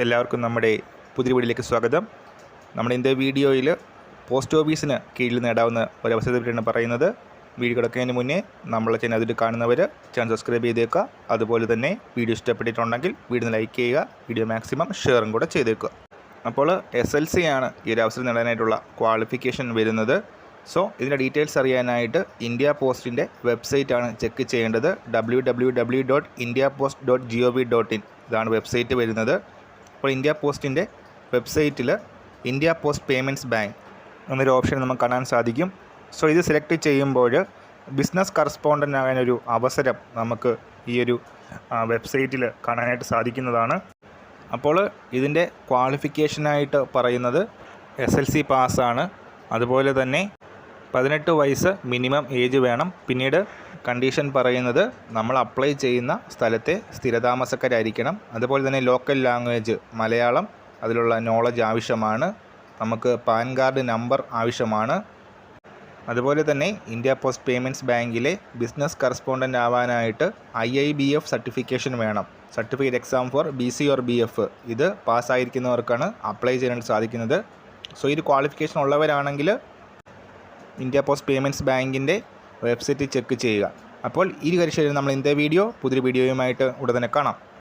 എല്ലാവർക്കും നമ്മുടെ പുതിയ വീഡിയോയിലേക്ക് സ്വാഗതം. നമ്മുടെ ഇന്നത്തെ വീഡിയോയിൽ പോസ്റ്റ് ഓഫീസിന് കീഴിൽ നേടാവുന്ന ഒരു അവസരത്തെ പറ്റിയാണ് പറയുന്നത്. വീഡിയോ കിടക്കുന്നതിന് മുന്നേ നമ്മളെ ചാനൽ അതിൽ കാണുന്നവർ ചാനൽ സബ്സ്ക്രൈബ് ചെയ്തേക്കുക. അതുപോലെ തന്നെ വീഡിയോ ഇഷ്ടപ്പെട്ടിട്ടുണ്ടെങ്കിൽ വീഡിയോ ലൈക്ക് ചെയ്യുക വീഡിയോ മാക്സിമം ഷെയറും കൂടെ ചെയ്തേക്കുക. അപ്പോൾ എസ് എൽ സി ആണ് ഈ ഒരു അവസരം നേടാനായിട്ടുള്ള ക്വാളിഫിക്കേഷൻ വരുന്നത്. സോ ഇതിന്റെ ഡീറ്റെയിൽസ് അറിയാനായിട്ട് ഇന്ത്യ പോസ്റ്റിന്റെ വെബ്സൈറ്റാണ് ചെക്ക് ചെയ്യേണ്ടത്. W W W dot India post dot G O V dot in ഇതാണ് വെബ്സൈറ്റ് വരുന്നത്. അപ്പോൾ ഇന്ത്യ പോസ്റ്റിന്റെ വെബ്സൈറ്റിൽ ഇന്ത്യ പോസ്റ്റ് പേയ്മെന്റ്സ് ബാങ്ക് എന്നൊരു ഓപ്ഷൻ നമുക്ക് കാണാൻ സാധിക്കും. സോ ഇത് സെലക്ട് ചെയ്യുമ്പോൾ ബിസിനസ് കറസ്പോണ്ടന്റ് ആകാനൊരു അവസരം നമുക്ക് ഈ ഒരു വെബ്സൈറ്റിൽ കാണാനായിട്ട് സാധിക്കുന്നതാണ്. അപ്പോൾ ഇതിന്റെ ക്വാളിഫിക്കേഷനായിട്ട് പറയുന്നത് എസ് എൽ സി പാസ്സാണ് അതുപോലെ തന്നെ പതിനെട്ട് വയസ്സ് മിനിമം ഏജ് വേണം. പിന്നീട് കണ്ടീഷൻ പറയുന്നത് നമ്മൾ അപ്ലൈ ചെയ്യുന്ന സ്ഥലത്തെ സ്ഥിരതാമസക്കാരായിരിക്കണം. അതുപോലെ തന്നെ ലോക്കൽ ലാംഗ്വേജ് മലയാളം അതിലുള്ള നോളജ് ആവശ്യമാണ്. നമുക്ക് പാൻ കാർഡ് നമ്പർ ആവശ്യമാണ്. അതുപോലെ തന്നെ ഇന്ത്യ പോസ്റ്റ് പേയ്മെന്റ്സ് ബാങ്കിലെ ബിസിനസ് കറസ്പോണ്ടന്റ് ആവാനായിട്ട് I I B F certification വേണം. Certificate exam for B C or B F. ഇത് പാസ്സായിരിക്കുന്നവർക്കാണ് അപ്ലൈ ചെയ്യാൻ സാധിക്കുന്നത്. സോ ഈ ഒരു ക്വാളിഫിക്കേഷൻ ഉള്ളവരാണെങ്കിൽ ഇന്ത്യ പോസ്റ്റ് പേയ്മെന്റ്സ് ബാങ്കിന്റെ വെബ്സൈറ്റ് ചെക്ക് ചെയ്യുക. അപ്പോൾ ഈ കാര്യം നമ്മൾ ഇന്നത്തെ വീഡിയോ പുതിയൊരു വീഡിയോയുമായിട്ട് ഉടനെ കാണാം.